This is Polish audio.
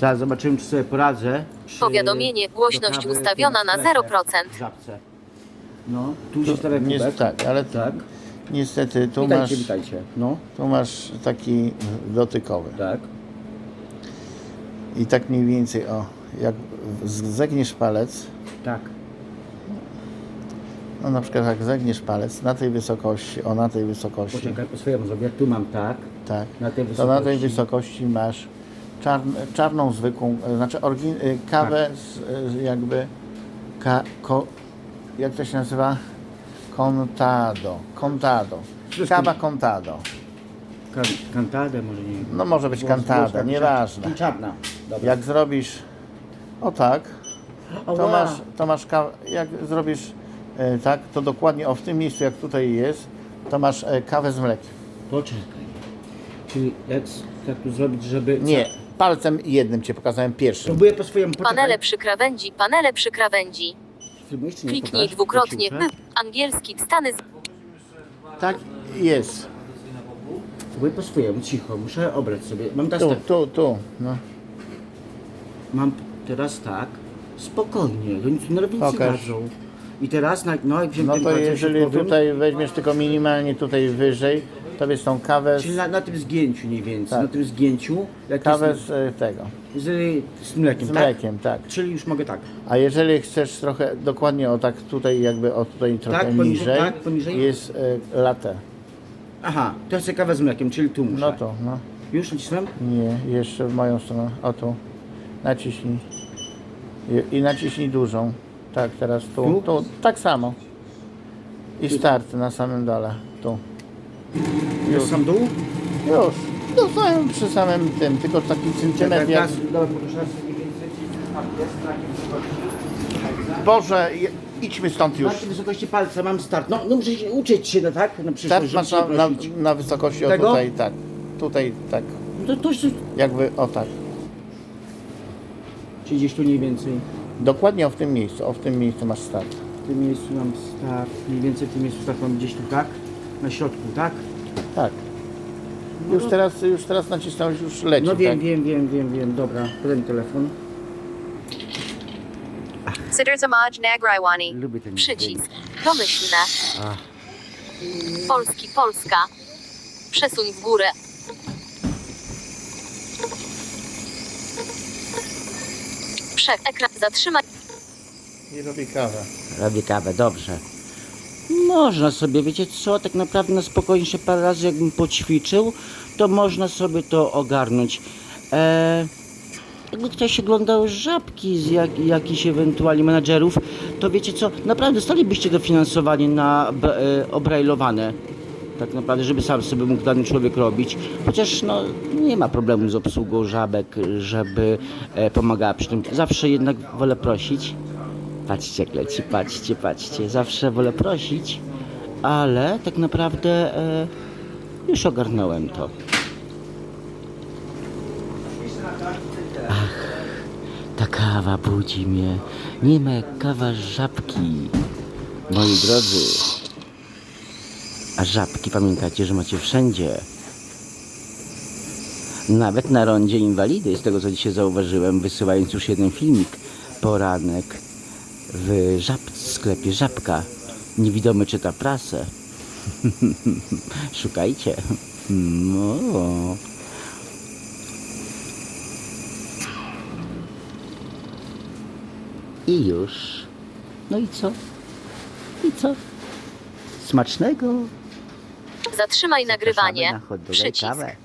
Zaraz zobaczymy, czy sobie poradzę. Czy Powiadomienie, głośność ustawiona na w sklepie, 0%. w żabce. No, tu się stawia Nie, kubek. tak, ale Tak. niestety tu Witajcie, masz, witajcie. No, tu masz taki dotykowy. tak. I tak mniej więcej, o, jak z- zegniesz palec, Tak. no na przykład jak zegniesz palec na tej wysokości, o na tej wysokości, Poczekaj, po swojemu zrobię. Tu mam tak. tak, Na tej to na tej wysokości masz czarn, czarną zwykłą, e, znaczy orgi, e, kawę z, e, jakby, ka, ko, jak to się nazywa? Contado, contado, kawa contado. Kan kantadę może nie No może być kantada, nieważne. Czarna. Dobra. Jak zrobisz o tak, to masz, to masz kawę, jak zrobisz e, tak, to dokładnie o w tym miejscu, jak tutaj jest, to masz e, kawę z mlekiem. Poczekaj. Czyli jak, jak tu zrobić, żeby... Nie, palcem jednym Cię pokazałem pierwszym. Próbuję po swojemu. Poczekaj. Panele przy krawędzi, panele przy krawędzi. Filmujesz, czy nie? Kliknij dwukrotnie. Kciuka. Angielski, Stany z... Tak jest. Próbuję po swojemu, cicho. Muszę obrać sobie. Mam teraz Tu, tak. tu, tu. No. Mam teraz tak. Spokojnie. To nic nie robię, nic nie Pokaż. każą. I teraz, na, no jak wziąłem no to palcem jeżeli środkowym, tutaj weźmiesz tylko minimalnie tutaj wyżej, to wiesz tą kawę Czyli z, na, na tym zgięciu mniej więcej. Tak. Na tym zgięciu. Jak kawę jest, z e, tego, z, z mlekiem, z tak? mlekiem, tak. Czyli już mogę tak. A jeżeli chcesz trochę dokładnie o tak tutaj jakby o tutaj trochę Tak, poniżej, niżej, tak, poniżej? jest e, latte. Aha, to chcę kawę z mlekiem, czyli tu muszę. No to, no. Już nacisnąłem? Nie, jeszcze w moją stronę. O tu. Naciśnij. I, i naciśnij dużą. Tak, teraz tu. Tu? Tu, tak samo. I start na samym dole. Tu. Jest sam dół? Już. No samym, przy samym tym, tylko taki centymetr jak... Teraz, dobra, pokaż raz mniej więcej. Tak, jest na jakiej wysokości. Boże, je- idźmy stąd Na już. jakiej wysokości palca mam start. No, no muszę się uczyć się, no tak? Na przyszłość, Start żeby masz się na, na, prosić. na wysokości o Tego? tutaj, tak. Tutaj, tak. No to, to jeszcze... Jakby o tak. Czyli gdzieś tu mniej więcej. Dokładnie o w tym miejscu. O w tym miejscu masz start. W tym miejscu mam start. Mniej więcej w tym miejscu start mam gdzieś tu, tak? Na środku, tak? Tak. Już teraz, już teraz nacisnąłeś, już leci, No wiem, tak? wiem, wiem, wiem, wiem. Dobra, podaj mi telefon. Siddharthamaj Nagraiwani. Lubię ten Przycisk. Domyślne. Ach. Polski, Polska. Przesuń w górę. Przek ekran zatrzymaj. I robi kawę. Robię kawę, dobrze. Można sobie, wiecie co, tak naprawdę na spokojniejsze parę razy jakbym poćwiczył, to można sobie to ogarnąć. Eee, jakby ktoś oglądał żabki z jak, jakichś ewentualnie menadżerów, to wiecie co, naprawdę dostalibyście dofinansowanie na e, obrajlowane. Tak naprawdę, żeby sam sobie mógł dany człowiek robić. Chociaż no, nie ma problemu z obsługą żabek, żeby e, pomagała przy tym. Zawsze jednak wolę prosić. Patrzcie jak leci, patrzcie, patrzcie. Zawsze wolę prosić, ale tak naprawdę e, już ogarnąłem to. Ach, ta kawa budzi mnie. Nie ma jak kawa żabki. Moi drodzy, a żabki pamiętacie, że macie wszędzie. Nawet na rondzie inwalidy, z tego co dzisiaj zauważyłem, wysyłając już jeden filmik, poranek w żab sklepie Żabka. Niewidomy czyta prasę. Szukajcie. No. I już. No i co? I co? Smacznego. Zatrzymaj nagrywanie. Zapraszamy na hot doga i Przycisk. kawę.